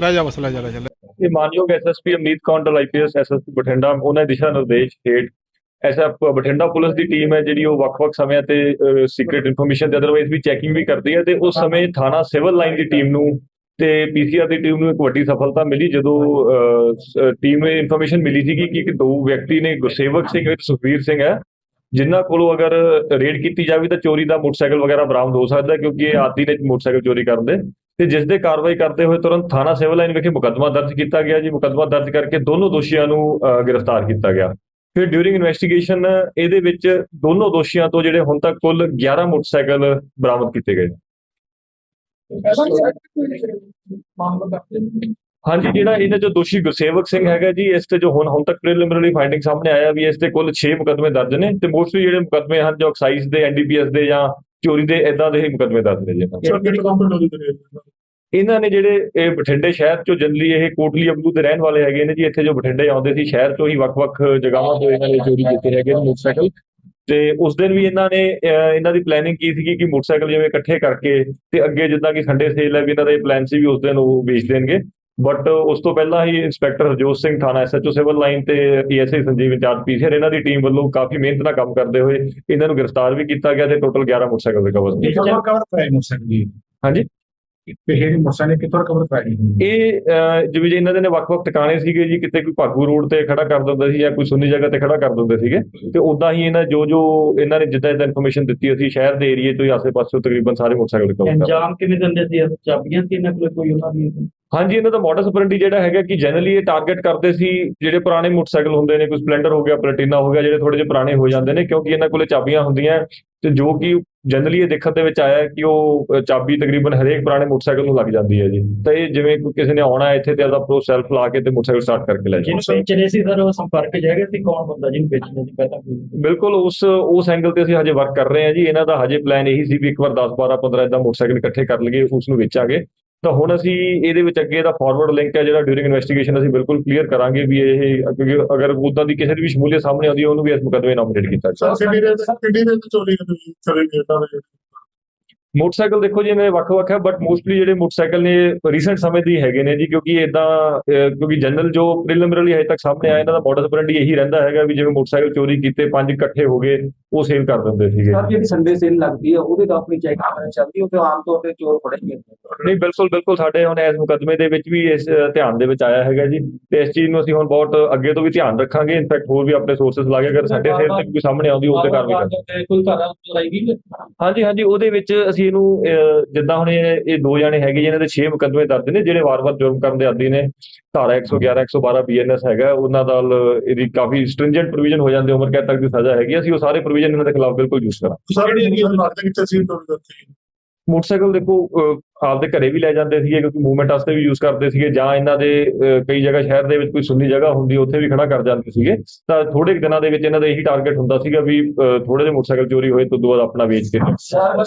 ਲੈ ਜਾ ਬਸ, ਲੈ ਜਾ ਲੈ ਜਾ ਇਹ ਮਾਨਯੋਗ SSP Amneet Kondal IPS SSP Bathinda, ਉਹਨਾਂ ਦੇ ਦਿਸ਼ਾ ਨਿਰਦੇਸ਼ ਹੇਠ ਐਸਾ ਬਠਿੰਡਾ ਪੁਲਿਸ ਦੀ ਟੀਮ ਹੈ ਜਿਹੜੀ ਉਹ ਵੱਖ-ਵੱਖ ਸਮਿਆਂ ਤੇ ਸੀਕ੍ਰੀਟ ਇਨਫੋਰਮੇਸ਼ਨ ਤੇ ਅਦਰਵਾਈਜ਼ ਵੀ ਚੈਕਿੰਗ ਵੀ ਕਰਦੀ ਹੈ ਤੇ ਉਸ ਸਮੇਂ ਥਾਣਾ ਸਿਵਲ ਲਾਈਨ ਦੀ ਟੀਮ ਨੂੰ ਤੇ ਪੀਸੀਆਰ ਦੀ ਟੀਮ ਨੂੰ ਇੱਕ ਵੱਡੀ ਸਫਲਤਾ ਮਿਲੀ ਜਦੋਂ ਟੀਮ ਨੂੰ ਇਨਫੋਰਮੇਸ਼ਨ ਮਿਲੀ ਸੀ ਕਿ ਦੋ ਵਿਅਕਤੀ ਨੇ ਗੁਰਸੇਵਕ ਸਿੰਘ ਤੇ ਸੁਖਵੀਰ ਸਿੰਘ ਹੈ, ਜਿਨ੍ਹਾਂ ਕੋਲੋਂ ਅਗਰ ਰੇਡ ਕੀਤੀ ਜਾਵੇ ਤਾਂ ਚੋਰੀ ਦਾ ਮੋਟਰਸਾਈਕਲ ਵਗੈਰਾ ਬਰਾਮਦ ਹੋ ਸਕਦਾ ਕਿਉਂਕਿ ਇਹ ਆਦੀ ਨੇ ਮੋਟਰਸਾਈਕਲ ਚੋਰੀ ਕਰਨ ਦੇ। ਤੇ ਜਿਸ ਦੇ ਕਾਰਵਾਈ ਕਰਦੇ ਹੋਏ ਤੁਰੰਤ ਥਾਣਾ ਸਿਵਲ ਲਾਈਨ ਵਿਖੇ ਮੁਕੱਦਮਾ ਦਰਜ ਕੀਤਾ ਗਿਆ ਜੀ। ਮੁਕੱਦਮਾ ਦਰਜ ਕਰਕੇ ਦੋਨੋਂ ਦੋਸ਼ੀਆਂ ਨੂੰ ਅਹ, ਗ੍ਰਿਫਤਾਰ ਕੀਤਾ ਗਿਆ। ਫਿਰ ਡਿਊਰਿੰਗ ਇਨਵੈਸਟੀਗੇਸ਼ਨ ਇਹਦੇ ਵਿੱਚ ਦੋਨੋਂ ਦੋਸ਼ੀਆਂ ਤੋਂ ਜਿਹੜੇ ਹੁਣ ਤੱਕ ਕੁੱਲ 11 ਮੋਟਰਸਾਈਕਲ ਬਰਾਮਦ ਕੀਤੇ ਗਏ। ਹਾਂਜੀ ਜਿਹੜਾ ਇਹਨਾਂ ਜੋ ਦੋਸ਼ੀ ਗੁਰਸੇਵਕ ਸਿੰਘ ਹੈਗਾ ਜੀ ਇਸ ਤੇ ਜੋ ਹੁਣ ਹੁਣ ਤੱਕ ਪ੍ਰੀਲਿਮਿਨਰੀ ਫਾਈਂਡਿੰਗ ਸਾਹਮਣੇ ਆਇਆ ਵੀ ਇਸ ਤੇ ਕੁੱਲ 6 ਮੁਕਦਮੇ ਦਰਜ ਨੇ ਤੇ ਮੋਸਟਲੀ ਜਿਹੜੇ ਮੁਕੱਦਮੇ ਹਨ ਜੋ ਐਕਸਾਈਜ਼ ਦੇ ਐਨਡੀਪੀਐਸ ਦੇ ਜਾਂ ਚੋਰੀ ਦੇ ਇਦਾਂ ਦੇ ਹੀ ਮੁਕੱਦਮੇ ਦਰਜ ਨੇ ਜੀ ਇਹਨਾਂ ਤੇ। ਇਹਨਾਂ ਨੇ ਜਿਹੜੇ ਇਹ ਬਠਿੰਡੇ ਸ਼ਹਿਰ ਚੋਂ ਜਨਰਲੀ ਇਹ ਕੋਟਲੀ ਅਬਲੂ ਦੇ ਰਹਿਣ ਵਾਲੇ ਹੈਗੇ ਨੇ ਜੀ ਇੱਥੇ ਜੋ ਬਠਿੰਡੇ ਆਉਂਦੇ ਸੀ ਸ਼ਹਿਰ ਚੋਂ ਹੀ ਵੱਖ-ਵੱਖ ਜਗ੍ਹਾਵਾਂ ਤੋਂ ਇਹਨਾਂ ਨੇ ਚੋਰੀ ਕੀਤੇ ਹੈਗੇ ਨੇ ਮੋਟਰਸਾਈਕਲ। ਤੇ ਉਸ ਦਿਨ ਵੀ ਇਹਨਾਂ ਨੇ ਅਹ, ਇਹਨਾਂ ਦੀ ਪਲੈਨਿੰਗ ਕੀ ਸੀਗੀ ਕਿ ਮੋਟਰਸਾਈਕਲ ਜਿਵੇਂ ਇਕੱਠੇ ਕਰਕੇ ਤੇ ਅੱਗੇ ਜਿੱਦਾਂ ਕਿ ਸੰਡੇ ਸੇਲ ਹੈ ਵੀ ਇਹਨਾਂ ਦਾ ਇਹ ਪਲਾਨ ਸੀ ਵੀ ਉਸ ਦਿਨ ਉਹ ਵੇਚ ਦੇਣਗੇ। ਬਟ ਉਸ ਤੋਂ ਪਹਿਲਾਂ ਹੀ ਇੰਸਪੈਕਟਰ ਹਰਜੋਤ ਸਿੰਘ ਥਾਣਾ ਐਸਐਚਓ ਸਿਵਲ ਲਾਈਨ ਤੇ ਈਐਸਆਈ ਸੰਜੀਵ ਇੰਚਾਰਜ ਪੀਸੀਆਰ ਇਹਨਾਂ ਦੀ ਟੀਮ ਵੱਲੋਂ ਕਾਫੀ ਮਿਹਨਤ ਨਾਲ ਕੰਮ ਕਰਦੇ ਹੋਏ ਇਹਨਾਂ ਨੂੰ ਗ੍ਰਿਫਤਾਰ ਵੀ ਕੀਤਾ ਗਿਆ ਤੇ ਟੋਟਲ 11 ਮੋਟਰਸਾਈਕਲ ਰਿਕਵਰ ਕੀਤੇ ਕਵਰ ਕਰਾਈ ਮੋਟਰਸਾਈਕਲ ਜੀ? ਹਾਂਜੀ? ਇਹ ਮੋਟਰਸਾਈਕਲ ਕਿੱਥੋਂ ਇਹ ਜਿਵੇਂ ਜੇ ਇਹਨਾਂ ਦੇ ਨੇ ਵੱਖ-ਵੱਖ ਟਿਕਾਣੇ ਸੀਗੇ ਜੀ ਕਿਤੇ ਕੋਈ ਭਾਗੂ ਰੋਡ ਤੇ ਖੜਾ ਕਰ ਦਿੰਦਾ ਸੀ ਜਾਂ ਕੋਈ ਸੁੰਨੀ ਜਗ੍ਹਾ ਤੇ ਖੜਾ ਕਰ ਦਿੰਦੇ ਸੀਗੇ ਤੇ ਉਦਾਂ ਹੀ ਇਹਨਾਂ ਜੋ ਜੋ ਇਹਨਾਂ ਨੇ ਜਿੱਦਾਂ ਜਿੱਦਾਂ ਇਨਫੋਰਮੇਸ਼ਨ ਦਿੱਤੀ ਅਸੀਂ ਸ਼ਹਿਰ ਦੇ ਏਰੀਏ ਤੋਂ ਹੀ ਆਸੇ-ਪਾਸੇ ਤਕਰੀਬਨ ਸਾਰੇ ਮੋਟਰਸਾਈਕਲ ਰਿਕਵਰ ਕਰ ਅੰਜਾਮ ਕਿਵੇਂ ਦਿੰਦੇ ਸੀ? ਚਾਬੀਆਂ ਸੀ ਇਹਨਾਂ ਕੋਲ ਕੋਈ ਉਹਨਾਂ ਦੀ? ਹਾਂਜੀ ਇਹਨਾਂ ਦਾ ਮਾਡਸ ਆਪਰੈਂਡੀ ਜਿਹੜਾ ਹੈਗਾ ਕਿ ਜਨਰਲੀ ਇਹ ਟਾਰਗੇਟ ਕਰਦੇ ਸੀ ਜਿਹੜੇ ਪੁਰਾਣੇ ਮੋਟਰਸਾਈਕਲ ਹੁੰਦੇ ਨੇ ਕੋਈ ਸਪਲੈਂਡਰ ਹੋ ਗਿਆ ਪਲੈਟੀਨਾ ਹੋ ਗਿਆ ਜਿਹੜੇ ਥੋੜੇ ਜਿਹੇ ਪੁਰਾਣੇ ਹੋ ਜਾਂਦੇ ਨੇ ਕਿਉਂਕਿ ਇਹਨਾਂ ਕੋਲੇ ਚਾਬੀਆਂ ਹੁੰਦੀਆਂ ਤੇ ਜੋ ਕਿ ਜਨਰਲੀ ਇਹ ਦੇਖਣ ਦੇ ਵਿੱਚ ਆਇਆ ਕਿ ਉਹ ਚਾਬੀ ਤਕਰੀਬਨ ਹਰੇਕ ਪੁਰਾਣੇ ਮੋਟਰਸਾਈਕਲ ਨੂੰ ਲੱਗ ਜਾਂਦੀ ਹੈ ਜੀ। ਤਾਂ ਇਹ ਜਿਵੇਂ ਕੋਈ ਕਿਸੇ ਨੇ ਆਉਣਾ ਇੱਥੇ ਤੇ ਆਪਦਾ ਪ੍ਰੋ ਸੈਲਫ ਲਾ ਕੇ ਤੇ ਮੋਟਰਸਾਈਕਲ ਸਟਾਰਟ ਕਰਕੇ ਲੈ ਜਿਹਨੂੰ ਜਾਣਾ ਵੇਚਣੇ ਸੀ ਸਰ ਉਹ ਸੰਪਰਕ ਹੈਗੇ ਸੀ ਕੌਣ ਬੰਦਾ ਜਿਹਨੂੰ ਵੇਚਣੇ ਸੀ ਪਹਿਲਾਂ? ਬਿਲਕੁਲ ਉਸ ਉਸ ਐਂਗਲ ਤੇ ਅਸੀਂ ਹਜੇ ਵਰਕ ਕਰ ਰਹੇ ਹਾਂ ਜੀ। ਇਹਨਾਂ ਦਾ ਹਜੇ ਪਲਾਨ ਇਹੀ ਸੀ ਵੀ ਇੱਕ ਵਾਰ 10 12 15 ਇਦਾਂ ਮੋਟਰਸਾਈਕਲ ਇਕੱਠੇ ਕਰ ਲਈਏ ਉਸ ਨੂੰ ਵੇਚਾਂਗੇ। ਤਾਂ ਹੁਣ ਅਸੀਂ ਇਹਦੇ ਵਿੱਚ ਅੱਗੇ ਦਾ ਫਾਰਵਰਡ ਲਿੰਕ ਹੈ ਜਿਹੜਾ ਡਿਊਰਿੰਗ ਇਨਵੈਸਟੀਗੇਸ਼ਨ ਅਸੀਂ ਬਿਲਕੁਲ ਕਲੀਅਰ ਕਰਾਂਗੇ ਵੀ ਇਹ ਕਿਉਂਕਿ ਅਗਰ ਉਦਾਂ ਦੀ ਕਿਸੇ ਦੀ ਵੀ ਸ਼ਮੂਲੀਅਤ ਸਾਹਮਣੇ ਆਉਂਦੀ ਹੈ, ਉਹਨੂੰ ਵੀ ਇਸ ਮੁਕੱਦਮੇ ਨਾਮਿਨੇਟ ਕੀਤਾ ਜਾਵੇ ਕਿੰਨੀ ਦੇ ਚੋਰੀ ਕਰੀ ਚਲੇ ਗਏ ਮੋਟਰਸਾਈਕਲ ਦੇਖੋ ਜੀ ਇਹਨਾਂ ਦੇ ਵੱਖ-ਵੱਖ ਹੈ ਬਟ ਮੋਸਟਲੀ ਜਿਹੜੇ ਮੋਟਰਸਾਈਕਲ ਨੇ ਰੀਸੈਂਟ ਸਮੇਂ ਦੇ ਹੈਗੇ ਨੇ ਜੀ ਕਿਉਂਕਿ ਇਦਾਂ ਕਿਉਂਕਿ ਜਨਰਲ ਜੋ ਪ੍ਰੀਲਿਮਿਨਰੀ ਹਜੇ ਤੱਕ ਸਾਹਮਣੇ ਆਇਆ ਇਹਨਾਂ ਦਾ ਮੋਡਸ ਆਪਰੈਂਡੀ ਇਹੀ ਰਹਿੰਦਾ ਹੈਗਾ ਵੀ ਜਿਵੇਂ ਮੋਟਰਸਾਈਕਲ ਚੋਰੀ ਕੀਤੇ ਪੰਜ ਇਕੱਠੇ ਹੋ ਗਏ ਉਹ ਸੇਲ ਕਰ ਦਿੰਦੇ ਸੀਗੇ। ਸਰ ਜਿਹੜੀ ਸੰਡੇ ਸੇਲ ਲੱਗਦੀ ਹੈ ਉਹਦੇ ਤਾਂ ਆਪਣੀ ਚੈੱਕ ਕਰਨੀ ਚੱਲਦੀ ਉਹ ਤੇ ਆਮ ਤੌਰ ਤੇ ਚੋਰ ਫੜੇ ਜਾਂਦੇ ਨਹੀਂ ਬਿਲਕੁਲ ਬਿਲਕੁਲ ਸਾਡੇ ਹੁਣ ਇਸ ਮੁਕੱਦਮੇ ਦੇ ਵਿੱਚ ਵੀ ਇਸ ਧਿਆਨ ਦੇ ਵਿੱਚ ਆਇਆ ਹੈਗਾ ਜੀ ਤੇ ਇਸ ਚੀਜ਼ ਨੂੰ ਅਸੀਂ ਹੁਣ ਬਹੁਤ ਅੱਗੇ ਤੋਂ ਵੀ ਧਿਆਨ ਰੱਖਾਂਗੇ ਇਨਫੈਕਟ ਹੋਰ ਵੀ ਆਪਣੇ ਸੋਰਸਸ ਲਾ ਕੇ ਅਗਰ ਸਾਡੇ ਸੇਲ ਤੇ ਕੋਈ ਸਾਹਮਣੇ ਆਉਂਦੀ ਉਹ ਤੇ ਕਾਰਵਾਈ ਕਰਾਂਗੇ ਕੋਈ ਹਾਂਜੀ ਹਾਂਜੀ ਉਹਦੇ ਵਿੱਚ ਅਸੀਂ ਇਹਨੂੰ ਅਹ, ਜਿੱਦਾਂ ਹੁਣ ਇਹ ਦੋ ਜਣੇ ਹੈਗੇ ਜੀ, ਇਹਨਾਂ ਦੇ 6 ਮੁਕੱਦਮੇ ਦਰਜ ਨੇ ਜਿਹੜੇ ਵਾਰ-ਵਾਰ ਜੁਰਮ ਕਰਨ ਦੇ ਆਦੀ ਨੇ। ਧਾਰਾ 111 112 ਬੀਐਨਐਸ ਹੈਗਾ ਉਹਨਾਂ ਨਾਲ ਇਹਦੀ ਕਾਫੀ ਸਟ੍ਰਿੰਜੈਂਟ ਪ੍ਰੋਵੀਜ਼ਨ ਹੋ ਜਾਂਦੇ ਉਮਰ ਕੈਦ ਤੱਕ ਦੀ ਸਜ਼ਾ ਹੈਗੀ ਅਸੀਂ ਉਹ ਸਾਰੇ ਪ੍ਰੋਵੀਜ਼ਨ ਇਹਨਾਂ ਦੇ ਖਿਲਾਫ ਬਿਲਕੁਲ ਯੂਜ਼ ਕਰਾਂ ਸਾਰੇ ਮੋਟਰਸਾਈਕਲ ਦੇਖੋ ਆਪਦੇ ਘਰੇ ਵੀ ਲੈ ਜਾਂਦੇ ਸੀਗੇ, ਕਿਉਂਕਿ ਮੂਵਮੈਂਟ ਵਾਸਤੇ ਵੀ ਯੂਜ਼ ਕਰਦੇ ਸੀਗੇ, ਜਾਂ ਇਹਨਾਂ ਦੇ ਕਈ ਜਗ੍ਹਾ ਸ਼ਹਿਰ ਦੇ ਵਿੱਚ ਕੋਈ ਸੁੰਨੀ ਜਗ੍ਹਾ ਹੁੰਦੀ, ਉੱਥੇ ਵੀ ਖੜਾ ਕਰ ਜਾਂਦੇ ਸੀਗੇ ਤਾਂ ਥੋੜੇ ਦਿਨਾਂ ਦੇ ਵਿੱਚ ਇਹਨਾਂ ਦਾ ਇਹੀ ਟਾਰਗੇਟ ਹੁੰਦਾ ਸੀਗਾ ਵੀ ਥੋੜੇ ਜਿਹੇ ਮੋਟਰਸਾਈਕਲ ਚੋਰੀ ਹੋਏ, ਤੋਂ ਬਾਅਦ ਆਪਣਾ ਵੇਚ ਕੇ ਸਰ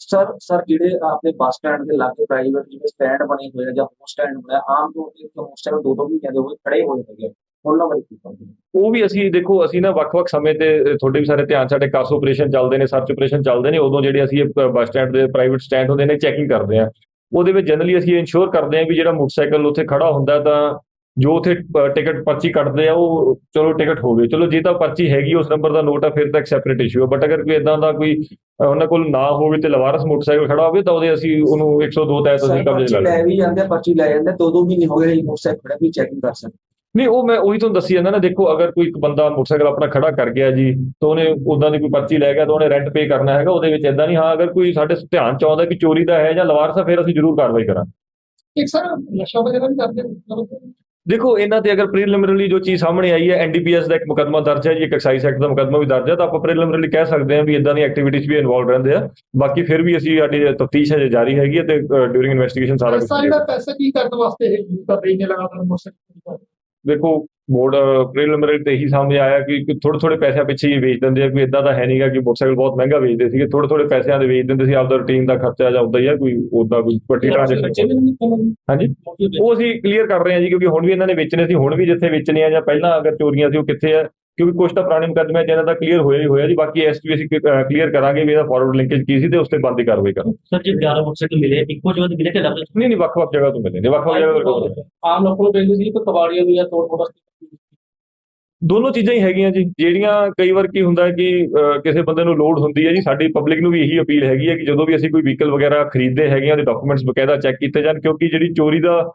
ਸਰ ਸਰ ਜਿਹੜੇ ਆਪਣੇ ਬੱਸ ਸਟੈਂਡ ਦੇ ਲਾਗੇ ਪ੍ਰਾਈਵੇਟ ਜਿਵੇਂ ਸਟੈਂਡ ਬਣੇ ਹੋਏ ਆ ਜਾਂ ਹੋਰ ਸਟੈਂਡ ਬਣਿਆ, ਆਮ ਤੌਰ ਤੇ ਇੱਕ ਮੋਟਰਸਾਈਕਲ ਦੋ ਦੋ ਮਹੀਨਿਆਂ ਦੇ ਹੋਏ ਖੜੇ ਹੋਏ ਹੈਗੇ ਆ। ਉਹਨਾਂ ਬਾਰੇ ਕੀ ਕਹੋਗੇ? ਉਹ ਵੀ ਅਸੀਂ ਦੇਖੋ ਅਸੀਂ ਨਾ ਵੱਖ-ਵੱਖ ਸਮੇਂ ਤੇ ਤੁਹਾਡੇ ਵੀ ਸਾਰੇ ਧਿਆਨ ਸਾਡੇ ਕਾਸ ਆਪਰੇਸ਼ਨ ਚੱਲਦੇ ਨੇ ਸਰਚ ਆਪਰੇਸ਼ਨ ਚੱਲਦੇ ਨੇ ਉਦੋਂ ਜਿਹੜੇ ਅਸੀਂ ਬੱਸ ਸਟੈਂਡ ਦੇ ਪ੍ਰਾਈਵੇਟ ਸਟੈਂਡ ਹੁੰਦੇ ਨੇ ਚੈਕਿੰਗ ਕਰਦੇ ਆ ਉਹਦੇ ਵਿੱਚ ਜਨਰਲੀ ਅਸੀਂ ਇਨਸ਼ੋਰ ਕਰਦੇ ਆ ਵੀ ਜਿਹੜਾ ਮੋਟਰਸਾਈਕਲ ਉੱਥੇ ਖੜਾ ਹੁੰਦਾ ਤਾਂ ਜੋ ਉੱਥੇ ਟਿਕਟ ਪਰਚੀ ਕੱਟਦੇ ਆ ਉਹ ਚਲੋ ਟਿਕਟ ਹੋ ਗਈ ਚਲੋ ਜੇ ਤਾਂ ਪਰਚੀ ਹੈਗੀ ਉਸ ਨੰਬਰ ਦਾ ਨੋਟ ਆ ਫਿਰ ਤਾਂ ਇੱਕ ਸੈਪਰੇਟ ਇਸ਼ੂ ਹੈ ਬਟ ਅਗਰ ਕੋਈ ਇਦਾਂ ਦਾ ਕੋਈ ਉਹਨਾਂ ਕੋਲ ਨਾ ਹੋਵੇ ਤੇ ਲਵਾਰਸ ਮੋਟਰਸਾਈਕਲ ਖੜਾ ਹੋਵੇ ਤਾਂ ਉਹਦੇ ਅਸੀਂ ਉਹਨੂੰ 102 ਤਹਿਤ ਅਸੀਂ ਕਬਜ਼ੇ ਪਰਚੀ ਲੈ ਲੈ ਲਵਾਂਗੇ ਵੀ ਜਾਂਦੇ ਆ, ਪਰਚੀ ਲੈ ਜਾਂਦੇ ਆ, ਦੋ ਦੋ ਮਹੀਨੇ ਹੋ ਗਏ ਮੋਟਰਸਾਈਕਲ ਖੜਾ ਵੀ ਚੈਕਿੰਗ ਕਰ ਸਕਦੇ ਨਹੀਂ ਉਹ ਮੈਂ ਉਹੀ ਤੁਹਾਨੂੰ ਦੱਸੀ ਜਾਂਦਾ ਨਾ ਦੇਖੋ ਅਗਰ ਕੋਈ ਇੱਕ ਬੰਦਾ ਮੋਟਰਸਾਈਕਲ ਆਪਣਾ ਖੜਾ ਕਰ ਗਿਆ ਜੀ ਤਾਂ ਉਹਨੇ ਉਦਾਂ ਦੀ ਕੋਈ ਪਰਚੀ ਲੈ ਗਿਆ ਤਾਂ ਉਹਨੇ ਰੈਂਟ ਪੇ ਕਰਨਾ ਹੈਗਾ ਉਹਦੇ ਵਿੱਚ ਇਦਾਂ ਨਹੀਂ ਹਾਂ ਅਗਰ ਕੋਈ ਸਾਡੇ ਧਿਆਨ ਚ ਆਉਂਦਾ ਕਿ ਚੋਰੀ ਦਾ ਹੈ ਜਾਂ ਲਵਾਰਸ ਫਿਰ ਅਸੀਂ ਜ਼ਰੂਰ ਕਾਰਵਾਈ ਕਰਾਂਗੇ। ਇੱਕ ਸਰ ਨਸ਼ਾ ਵਗੈਰਾ ਵੀ ਕਰਦੇ ਦੇਖੋ ਇਹਨਾਂ ਤੇ ਅਗਰ ਪ੍ਰੀਲਿਮਿਨਰੀ ਜੋ ਚੀਜ਼ ਸਾਹਮਣੇ ਆਈ ਹੈ ਐਨਡੀਪੀਐਸ ਦਾ ਇੱਕ ਮੁਕੱਦਮਾ ਦਰਜ ਹੈ ਜੀ ਇੱਕ ਐਕਸਾਈਜ਼ ਐਕਟ ਦਾ ਮੁਕੱਦਮਾ ਵੀ ਦਰਜ ਹੈ ਤਾਂ ਆਪਾਂ ਪ੍ਰੀਲਿਮਿਨਰੀ ਕਹਿ ਸਕਦੇ ਹਾਂ ਵੀ ਇਦਾਂ ਦੀ ਐਕਟੀਵਿਟੀਜ਼ ਵੀ ਇਨਵੋਲਵ ਰਹਿੰਦੇ ਆ। ਬਾਕੀ ਫਿਰ ਵੀ ਅਸੀਂ ਸਾਡੀ ਤਫਤੀਸ਼ ਹਜੇ ਜਾਰੀ ਹੈਗੀ ਹੈ ਤੇ ਡਿਊਰਿੰਗ ਇਨਵੈਸਟੀਗੇਸ਼ਨ ਸਾਰਾ ਕੁਝ ਸਾਰਾ ਪੈਸਾ ਕੀ ਕਰਨ ਵਾਸਤੇ ਇਹ ਯੂਜ਼ ਕਰ ਰਹੀ ਨੇ ਲਗਾਤਾਰ ਮੋਟਰਸਾਈਕਲ ਦੇਖੋ ਬੋਰਡ ਪ੍ਰੀਲਿਮਿਨਰੀ ਤੇ ਇਹੀ ਸਾਹਮਣੇ ਆਇਆ ਕਿ ਥੋੜੇ ਥੋੜੇ ਪੈਸਿਆਂ ਪਿੱਛੇ ਹੀ ਵੇਚ ਦਿੰਦੇ ਆ ਕੋਈ ਇਦਾਂ ਦਾ ਹੈ ਨਹੀਂਗਾ ਕਿ ਮੋਟਰਸਾਈਕਲ ਬਹੁਤ ਮਹਿੰਗਾ ਵੇਚਦੇ ਸੀਗੇ ਥੋੜੇ ਥੋੜੇ ਪੈਸਿਆਂ ਦੇ ਵੇਚ ਦਿੰਦੇ ਸੀ ਆਪਦਾ ਰੂਟੀਨ ਦਾ ਖਰਚਾ ਜਾਂ ਹੁੰਦਾ ਹੀ ਆ ਕੋਈ ਉਦਾਂ ਕੋਈ ਵੱਡੀ ਟ੍ਰਾਂਜੈਕਸ਼ਨ ਹਾਂਜੀ? ਉਹ ਅਸੀਂ ਕਲੀਅਰ ਕਰ ਰਹੇ ਹਾਂ ਜੀ ਕਿਉਂਕਿ ਹੁਣ ਵੀ ਇਹਨਾਂ ਨੇ ਵੇਚਣੇ ਸੀ ਹੁਣ ਵੀ ਜਿੱਥੇ ਵੇਚਣੇ ਆ ਜਾਂ ਪਹਿਲਾਂ ਅਗਰ ਚੋਰੀਆਂ ਸੀ ਉਹ ਕਿੱਥੇ ਆ? ਕਿਉਂਕਿ ਕੁਝ ਤਾਂ ਪੁਰਾਣੇ ਮੁਕੱਦਮੇ ਜਿਹਨਾਂ ਦਾ ਕਲੀਅਰ ਹੋਇਆ ਹੀ ਹੋਇਆ ਜੀ ਬਾਕੀ ਵੀ ਅਸੀਂ ਕਲੀਅਰ ਕਰਾਂਗੇ ਵੀ ਇਹਦਾ ਫਾਰਵਰਡ ਲਿੰਕੇਜ ਕੀ ਸੀ ਤੇ ਉਸ ਤੇ ਬੰਦੀ ਕਾਰਵਾਈ ਕਰਾਂਗੇ। ਸਰ ਜੀ 11 ਮੋਟਰਸਾਈਕਲ ਮਿਲੇ ਇੱਕੋ ਜਗ੍ਹਾ ਤੇ ਮਿਲੇ ਕਿ ਅਲੱਗ ਨਹੀਂ ਨਹੀਂ ਵੱਖ-ਵੱਖ ਜਗ੍ਹਾ ਤੋਂ ਮਿਲੇ ਨੇ ਵੱਖ-ਵੱਖ ਜਗ੍ਹਾ ਤੋਂ ਆਮ ਲੋਕਾਂ ਨੂੰ ਕਹਿੰਦੇ ਸੀ ਕਿ ਕਬਾੜੀਆਂ ਵੀ ਆ ਤੋੜ ਫੋੜ ਦੋਨੋਂ ਚੀਜ਼ਾਂ ਹੀ ਹੈਗੀਆਂ ਜੀ ਜਿਹੜੀਆਂ ਕਈ ਵਾਰ ਕੀ ਹੁੰਦਾ ਹੈ ਕਿ ਕਿਸੇ ਬੰਦੇ ਨੂੰ ਲੋਡ ਹੁੰਦੀ ਹੈ ਜੀ ਸਾਡੀ ਪਬਲਿਕ ਨੂੰ ਵੀ ਇਹੀ ਅਪੀਲ ਹੈਗੀ ਹੈ ਕਿ ਜਦੋਂ ਵੀ ਅਸੀਂ ਕੋਈ ਵਹੀਕਲ ਵਗੈਰਾ ਖਰੀਦਦੇ ਹੈਗੇ ਆ ਉਹਦੇ ਡਾਕੂਮੈਂਟਸ ਬਕਾਇਦਾ ਚੈੱਕ ਕੀਤੇ ਜਾਣ ਕਿਉਂਕਿ ਜਿਹੜੀ ਚੋਰੀ ਦਾ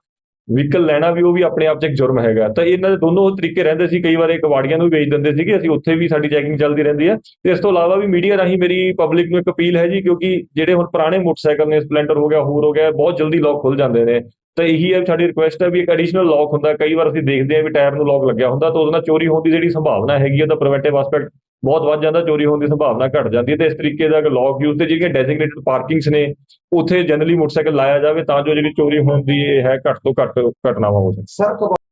ਵਹੀਕਲ ਲੈਣਾ ਵੀ, ਉਹ ਵੀ ਆਪਣੇ ਆਪ 'ਚ ਇੱਕ ਜੁਰਮ ਹੈਗਾ। ਤਾਂ ਇਹਨਾਂ ਦੇ ਦੋਨੋਂ ਤਰੀਕੇ ਰਹਿੰਦੇ ਸੀ, ਕਈ ਵਾਰ ਇਹ ਕਬਾੜੀਆਂ ਨੂੰ ਵੀ ਵੇਚ ਦਿੰਦੇ ਸੀਗੇ, ਅਸੀਂ ਉੱਥੇ ਵੀ ਸਾਡੀ ਚੈਕਿੰਗ ਚੱਲਦੀ ਰਹਿੰਦੀ ਹੈ। ਤੇ ਇਸ ਤੋਂ ਇਲਾਵਾ ਵੀ ਮੀਡੀਆ ਰਾਹੀਂ ਮੇਰੀ ਪਬਲਿਕ ਨੂੰ ਇੱਕ ਅਪੀਲ ਹੈ ਜੀ, ਕਿਉਂਕਿ ਜਿਹੜੇ ਹੁਣ ਪੁਰਾਣੇ ਮੋਟਰਸਾਈਕਲ ਨੇ, ਸਪਲੈਂਡਰ ਹੋ ਗਿਆ, ਹੋਰ ਹੋ ਗਿਆ, ਬਹੁਤ ਜਲਦੀ ਲੋਕ ਖੁੱਲ ਜਾਂਦੇ ਨੇ। ਤਾਂ ਇਹੀ ਹੈ, ਸਾਡੀ ਰਿਕੁਐਸਟ ਹੈ ਵੀ ਇੱਕ ਐਡੀਸ਼ਨਲ ਲੌਕ ਹੁੰਦਾ। ਕਈ ਵਾਰ ਅਸੀਂ ਦੇਖਦੇ ਹਾਂ ਵੀ ਟਾਇਰ ਨੂੰ ਲੌਕ ਲੱਗਿਆ ਹੁੰਦਾ, ਤਾਂ ਉਹਦੇ ਨਾਲ ਚੋਰੀ ਹੋਣ ਦੀ ਜਿਹੜੀ ਸੰਭਾਵਨਾ ਹੈਗੀ ਹੈ ਤਾਂ ਪ੍ਰੀਵੈਂਟਿਵ ਐਸਪੈਕਟ ਬਹੁਤ ਵੱਧ ਜਾਂਦਾ, ਚੋਰੀ ਹੋਣ ਦੀ ਸੰਭਾਵਨਾ ਘਟ ਜਾਂਦੀ ਹੈ ਤੇ ਇਸ ਤਰੀਕੇ ਦਾ ਲੌਕ ਯੂਜ਼ ਤੇ ਜਿਹੜੀਆਂ ਡੈਜ਼ਿਗਨੇਟਡ ਪਾਰਕਿੰਗਸ ਨੇ, ਉੱਥੇ ਜਨਰਲੀ ਮੋਟਰਸਾਈਕਲ ਲਾਇਆ ਜਾਵੇ ਤਾਂ ਜੋ ਜਿਹੜੀ ਚੋਰੀ ਹੋਣ ਦੀ ਇਹ ਹੈ ਘੱਟ ਤੋਂ ਘੱਟ ਘਟਨਾਵਾਂ ਹੋ ਸਕਣ। ਸਰ